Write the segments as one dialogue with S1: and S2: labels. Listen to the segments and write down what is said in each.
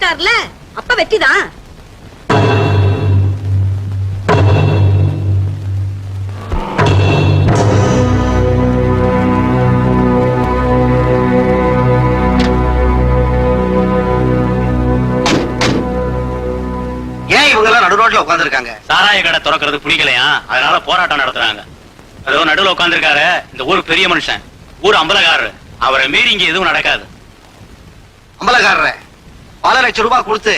S1: ஆரம்பிச்சிட்டாருல அப்ப வெற்றிதான்
S2: ஏன் இவங்க எல்லாம் நடு ரோட்ல உட்காந்துருக்காங்க
S3: சாராய கடை திறக்கிறது பிடிக்கலையா அதனால போராட்டம் நடத்துறாங்க. அதோ நடுவுல உட்காந்துருக்காரு இந்த ஊர் பெரிய மனுஷன். ஊர் அம்பலக்காரரு. அவரை மீறி இங்க எதுவும் நடக்காது.
S2: அம்பலக்காரரை? பல லட்சம் ரூபாய் கொடுத்து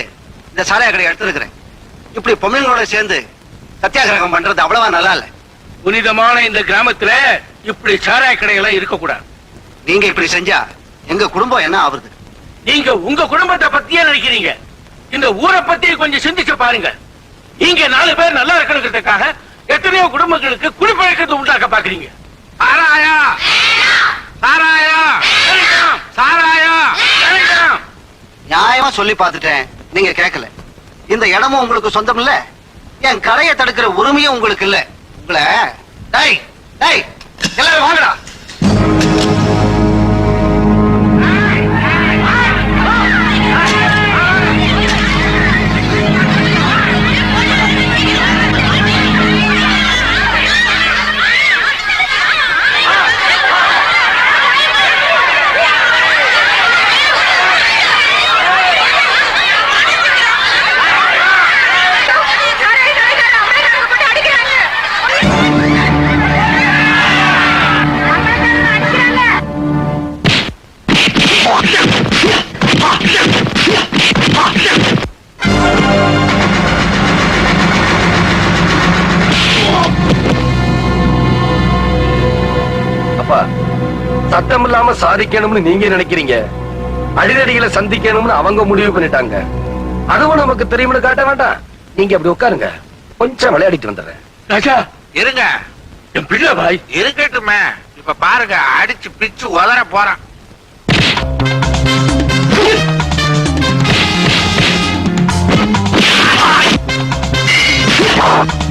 S2: இந்த சாராய கடை எடுத்திருக்கிறேன் இப்படி பொம்மைங்களோட சேர்ந்து சத்தியாகிரகம் பண்றது அவ்வளவா நல்லா இல்ல
S4: புனிதமான இந்த கிராமத்துல இப்படி சாராய கடையெல்லாம் இருக்கக்கூடாது
S2: நீங்க இப்படி செஞ்சா எங்க குடும்பம் என்ன ஆகுறது
S4: நீங்க உங்க குடும்பத்தை பத்தியே நினைக்கிறீங்க இந்த ஊரை பத்தி கொஞ்சம் சிந்திச்சு பாருங்க நீங்க நாலு பேர் நல்லா இருக்கணுங்கிறதுக்காக எத்தனையோ குடும்பங்களுக்கு குடிப்பழக்கத்தை உண்டாக்க பாக்குறீங்க சாராயா சாராயா. சாராயா.
S2: நியாயமா சொல்லி பார்த்துட்டேன். நீங்க கேட்கல இந்த இடமும் உங்களுக்கு சொந்தம் இல்ல. என் கடையை தடுக்கிற உரிமையும் உங்களுக்கு இல்ல. உங்களை டை
S5: டை சத்தம் இல்லாம சாதிக்கணும்னு நீங்க நினைக்கிறீங்க? அடிதடிகளை சந்திக்கணும்னு அவங்க முடிவு பண்ணிட்டாங்க. அதுவும் நமக்கு தெரியும்னு காட்ட வேண்டாம். நீங்க அப்படி உட்காருங்க. கொஞ்சம் விளையாடிட்டு வந்துடுறேன்.
S4: ராஜா!
S6: இருங்க.
S4: என் பிள்ளை பாய்.
S6: இருக்கட்டுமே. இப்ப பாருங்க அடிச்சு பிச்சு உதற போறான்.
S4: பாத்தீங்களா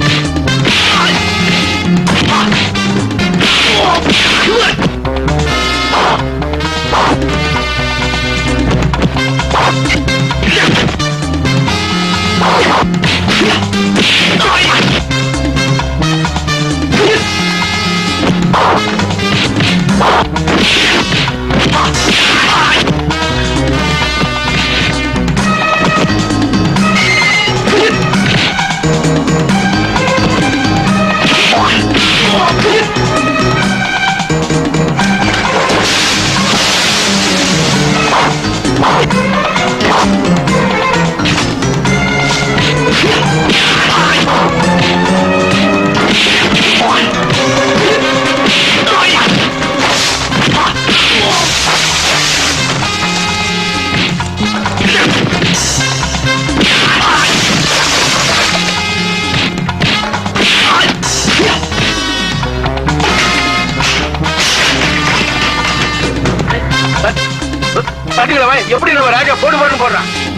S4: போடுறான்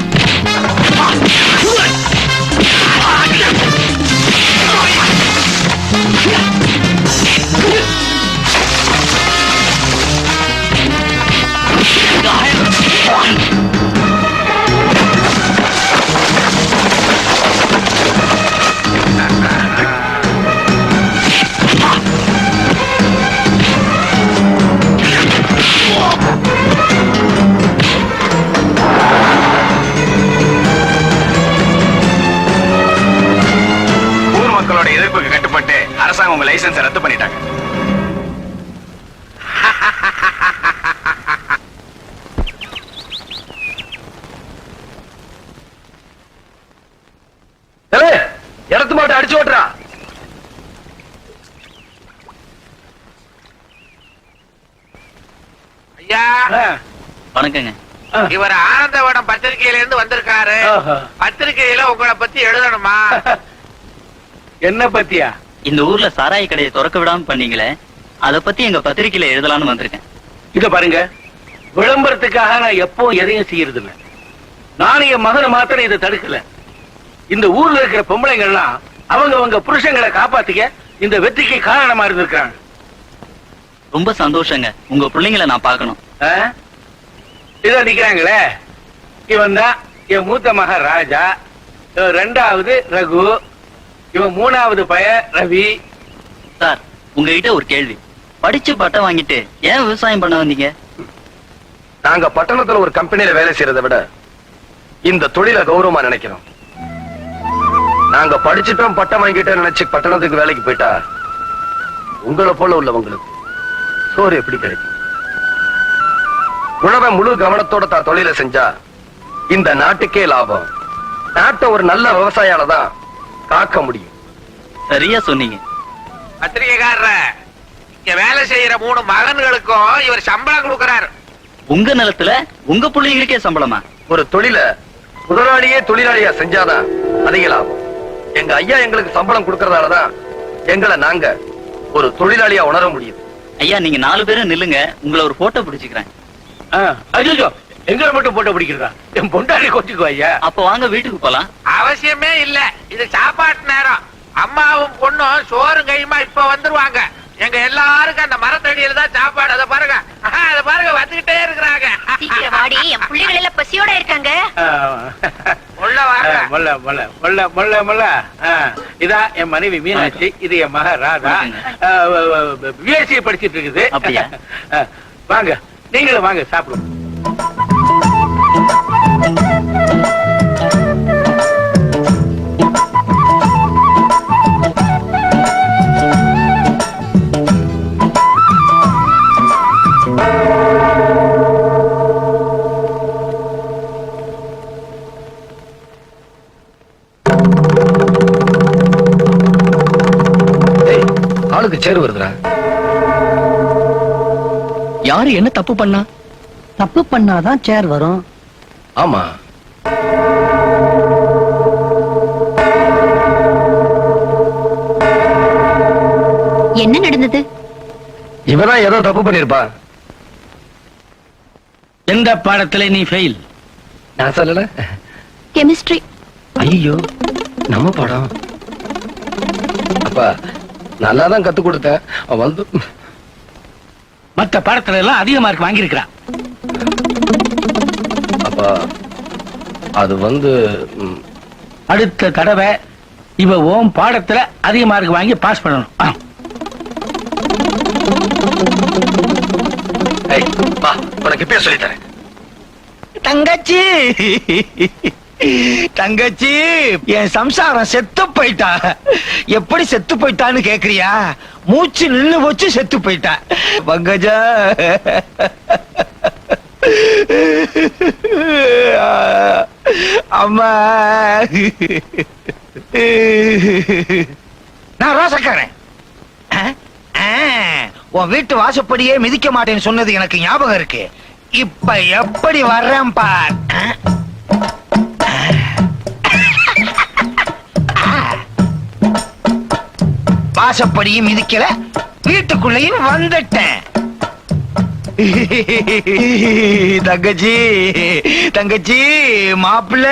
S5: உங்க லைசன்ஸ் ரத்து பண்ணிட்டாங்க. இடத்து மாட்டை அடிச்சு ஓட்டுறா.
S6: ஐயா
S3: வணக்கங்க.
S6: இவர் ஆனந்தவனம் பத்திரிகையில இருந்து வந்திருக்காரு. பத்திரிகையில உங்களை பத்தி எழுதணுமா?
S4: என்ன பத்தியா?
S3: இந்த ஊர்ல சாராய கடையை திறக்க விடாம பண்ணீங்களே அத பத்தி எங்க பத்திரிக்கையில எழுதலாம்னு வந்திருக்கேன்.
S4: இத பாருங்க விளம்பரத்துக்காக நான் எப்போ எதையும் செய்யறது இல்ல நானும் என் மகனை மாத்திரம் இதை தடுக்கல. இந்த ஊர்ல இருக்கிற பொம்பளைங்க எல்லாம் அவங்க அவங்க புருஷங்களை காப்பாத்திக்க இந்த வெற்றிக்கு காரணமா இருந்திருக்காங்க
S3: ரொம்ப சந்தோஷங்க. உங்க பிள்ளைங்களை நான் பார்க்கணும்.
S4: ஆ? இதோ நிக்கிறாங்களே. இவன் தான் என் மூத்த மக ராஜா. ரெண்டாவது ரகு. இவன் மூணாவது பய ரவி.
S7: சார் உங்ககிட்ட ஒரு கேள்வி. படிச்சு பட்டம் வாங்கிட்டு ஏன் விவசாயம் பண்ண வந்தீங்க?
S5: நாங்க பட்டணத்துல ஒரு கம்பெனில வேலை செய்யறதை விட இந்த தொழிலை கௌரவமா நினைக்கிறோம். நாங்க படிச்சுட்டோம் பட்டம் வாங்கிட்டோம் நினைச்சு பட்டணத்துக்கு வேலைக்கு போயிட்டா உங்களை போல உள்ளவங்களுக்கு சோறு எப்படி கிடைக்கும்? உழவன் முழு கவனத்தோட தான் தொழிலை செஞ்சா இந்த நாட்டுக்கே லாபம். நாட்டை ஒரு நல்ல விவசாயால தான் காக்க முடியும்.
S7: சரியா சொன்னீங்க.
S6: பத்திரிகைக்காரர இங்க வேலை செய்யற மூணு மகன்களுக்கும் இவர் சம்பளம் கொடுக்கறாரு.
S7: உங்க நிலத்துல உங்க பிள்ளைங்களுக்கே சம்பளமா?
S5: ஒரு தொழில முதலாளியே தொழிலாளியா செஞ்சாதான் அதிக லாபம். எங்க ஐயா எங்களுக்கு சம்பளம் கொடுக்கறதாலதான் எங்களை நாங்க ஒரு தொழிலாளியா உணர முடியும்
S7: ஐயா நீங்க நாலு பேரும் நில்லுங்க. உங்களை ஒரு போட்டோ பிடிச்சுக்கிறேன்.
S4: அஜோ எங்களை மட்டும் போட்டோ பிடிக்கிறதா? என் பொண்டாடி கொச்சுக்கோ ஐயா?
S7: அப்ப வாங்க வீட்டுக்கு போலாம்.
S6: அவசியமே இல்ல. இது சாப்பாட்டு நேரம். அம்மாவும் பொண்ணும் சோறும் கையுமா இப்ப வந்துருவாங்க. எங்க எல்லாருக்கும் அந்த மரத்தடியில தான் சாப்பாடு. அதை பாருங்க. ஆஹா, அதை பாருங்க வந்துகிட்டே இருக்கிறாங்க.
S1: வாடி. என் பிள்ளைகள் எல்லாம் பசியோட இருக்காங்க.
S4: இதான் என் மனைவி மீனாட்சி இது என் மக ராதா. பிஎஸ்சி படிச்சிட்டு இருக்குது.
S7: அப்படியா?
S4: வாங்க. நீங்களும் வாங்க சாப்பிடுங்க
S5: ஆளுக்கு சேரு வருதுடா.
S7: யாரு என்ன தப்பு பண்ணா?
S8: தப்பு பண்ணாதான் சேர் வரும்.
S5: ஆமா.
S1: என்ன நடந்தது?
S5: இவதான் ஏதோ தப்பு பண்ணிருப்பா.
S4: எந்த பாடத்துல நீ ஃபெயில்
S5: நான் சொல்லல.
S1: கெமிஸ்ட்ரி
S5: ஐயோ நம்ம படம். அப்பா நல்லா தான் கத்து கொடுத்தேன். அவன் வந்து
S4: மத்த பாடத்துல எல்லாம் அதிக மார்க் வாங்கியிருக்கிறான்.
S5: அப்பா அது வந்து ம்,
S4: அடுத்த தடவை இவ ஓம் பாடத்துல அதிக மார்க் வாங்கி பாஸ் பண்ணணும். ஆ.
S5: ஏய், வா உனக்கு இப்பயே சொல்லித் தரேன்.
S9: தங்கச்சி! தங்கச்சி என் சம்சாரம் செத்து போயிட்டா. எப்படி செத்து போயிட்டான்னு கேக்குறியா? மூச்சு நின்னு போச்சு செத்து போயிட்டா. பங்கஜா. அம்மா. நான் ரோசக்காரன். உன் வீட்டு வாசப்படியே மிதிக்க மாட்டேன்னு சொன்னது எனக்கு ஞாபகம் இருக்கு. இப்ப எப்படி வர்றேன் பார். வாசப்படியும் மிதிக்கல வீட்டுக்குள்ளேயும் வந்துட்டேன். தங்கச்சி தங்கச்சி மாப்பிள்ள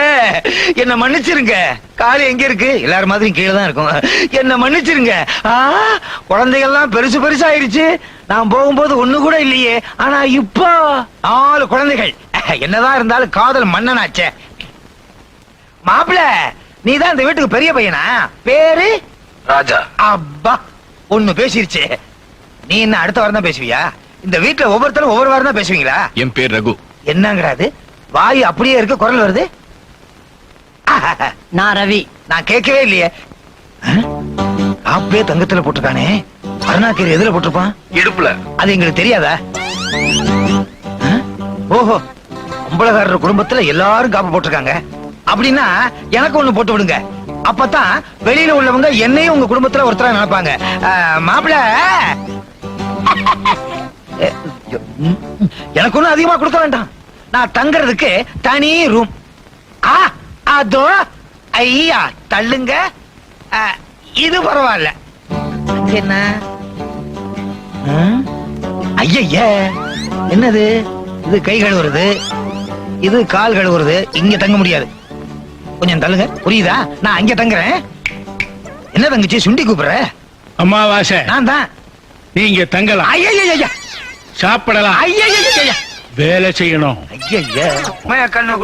S9: என்ன மன்னிச்சிருங்க. காலு எங்க இருக்கு? எல்லாரும் மாதிரி கீழே தான் இருக்கும். என்ன மன்னிச்சிருங்க. ஆ, குழந்தைகள்லாம் பெருசு பெருசாயிருச்சு. நான் போகும்போது ஒண்ணு கூட இல்லையே. ஆனா இப்போ நாலு குழந்தைகள். என்னதான் இருந்தாலும் காதல் மன்னனாச்சே. மாப்பிள்ள நீ தான் இந்த வீட்டுக்கு பெரிய பையனா? பேரு?
S5: ராஜா.
S9: அப்பா ஒண்ணு பேசிருச்சு. நீ என்ன அடுத்த வாரம் தான் பேசுவியா? இந்த வீட்டுல ஒவ்வொருத்தரும் ஒவ்வொரு வாரம் தான் பேசுவீங்களா?
S10: என் பேர் ரகு.
S9: என்னங்கிறாது வாய் அப்படியே இருக்கு குரல் வருது?
S8: நான் ரவி.
S9: நான் கேட்கவே இல்லையே. ஆப்பே தங்கத்துல போட்டிருக்கானே. அருணாக்கீரி எதுல போட்டிருப்பான்?
S5: இடுப்புல.
S9: அது எங்களுக்கு தெரியாதா? ஓஹோ. அம்பலகாரர் குடும்பத்துல எல்லாரும் காப்பு போட்டிருக்காங்க. அப்படின்னா எனக்கு ஒண்ணு போட்டு விடுங்க. அப்பதான் வெளியில உள்ளவங்க என்னையும் உங்க குடும்பத்துல ஒருத்தரா நினைப்பாங்க. மாப்பிள்ள. எனக்கு ஒண்ணும் அதிகமா கொடுக்க வேண்டாம். நான் தங்கறதுக்கு தனி ரூம் ஆ அதோ ஐயா தள்ளுங்க. இது பரவாயில்ல. என்ன? ஐய என்னது? இது கை கழுவுறது. இது கால் கழுவுறது. இங்க தங்க முடியாது. கொஞ்சம் தள்ளுங்க. புரியுதா? நான் அங்க தங்குறேன். என்ன தங்கச்சி? சுண்டி கூப்பிடுற?
S4: அமாவாசை
S9: நான் தான்.
S4: நீங்க தங்கலாம்.
S9: ஐயா
S4: சாப்பிடலாம்.
S9: ஐயா
S4: வேலை செய்யணும்.
S9: ஐயா
S6: கண்ணு